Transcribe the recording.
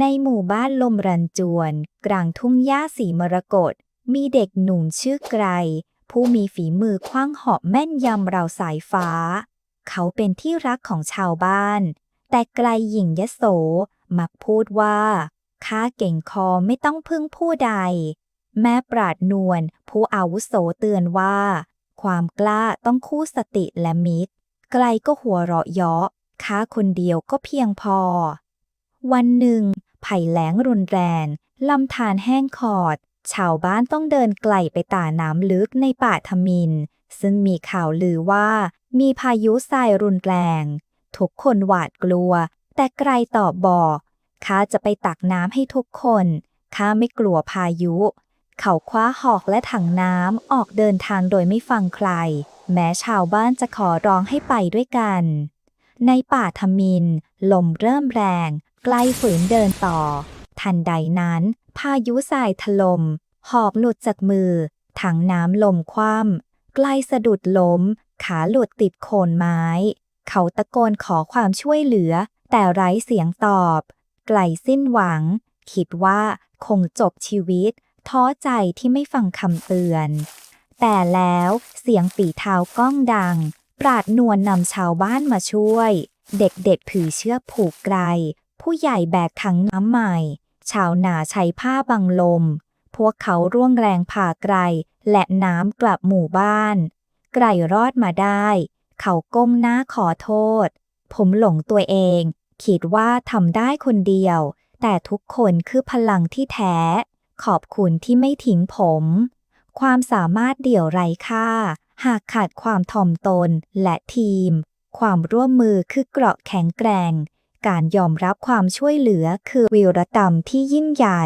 ในหมู่บ้านลมรันจวน กลางทุ่งหญ้าสีมรกตมีเด็กหนุ่มชื่อไกร ผู้มีฝีมือคว้างหอกแม่นยำราวสายฟ้า เขาเป็นที่รักของชาวบ้าน แต่ไกลหญิงยโส มักพูดว่าข้าเก่งคอไม่ต้องพึ่งผู้ใด แม่ปราดนวลผู้อาวุโสเตือนว่า ความกล้าต้องคู่สติและมิตร ไกลก็หัวเราะเยาะข้าคนเดียวก็เพียงพอ วันหนึ่ง ไผ่แล้งรุนแรงลำธารแห้งขอด ชาวบ้านต้องเดินไกลไปตาน้ำลึกในป่าทมิน ซึ่งมีข่าวลือว่า มีพายุทรายรุนแรง ทุกคนหวาดกลัว แต่ไกลตอบบอกข้าจะไปตักน้ำให้ทุกคนข้าไม่กลัวพายุ เขาคว้าหอกและถังน้ำออกเดินทางโดยไม่ฟังใคร แม้ชาวบ้านจะขอร้องให้ไปด้วยกัน ในป่าทมิน ลมเริ่มแรง ใกล้ฝืนเดินต่อ ทันใดนั้น พายุทรายถลม่มหอกหลุดจากมือ ถังน้ำลมคว่ำใกล้สะดุดล้ม ขาหลุดติดโคนไม้ เขาตะโกนขอความช่วยเหลือ แต่ไร้เสียงตอบ ไกลสิ้นหวัง คิดว่าคงจบชีวิต ท้อใจที่ไม่ฟังคำเตือน แต่แล้วเสียงฝีเท้าก้องดัง ปราดนวลนำชาวบ้านมาช่วย เด็กๆ ถือเชือกผูกไกล ผู้ใหญ่แบกถังน้ำใหม่ ชาวนาใช้ผ้าบังลม พวกเขาร่วงแรงผ่าไกลและน้ำกลับหมู่บ้าน ไกลรอดมาได้ เขาก้มหน้าขอโทษ ผมหลงตัวเอง คิดว่าทำได้คนเดียว แต่ทุกคนคือพลังที่แท้ ขอบคุณที่ไม่ทิ้งผม ความสามารถเดี่ยวไร้ค่า หากขาดความถ่อมตนและทีม ความร่วมมือคือเกราะแข็งแกร่ง การยอมรับความช่วยเหลือคือวีรกรรมที่ยิ่งใหญ่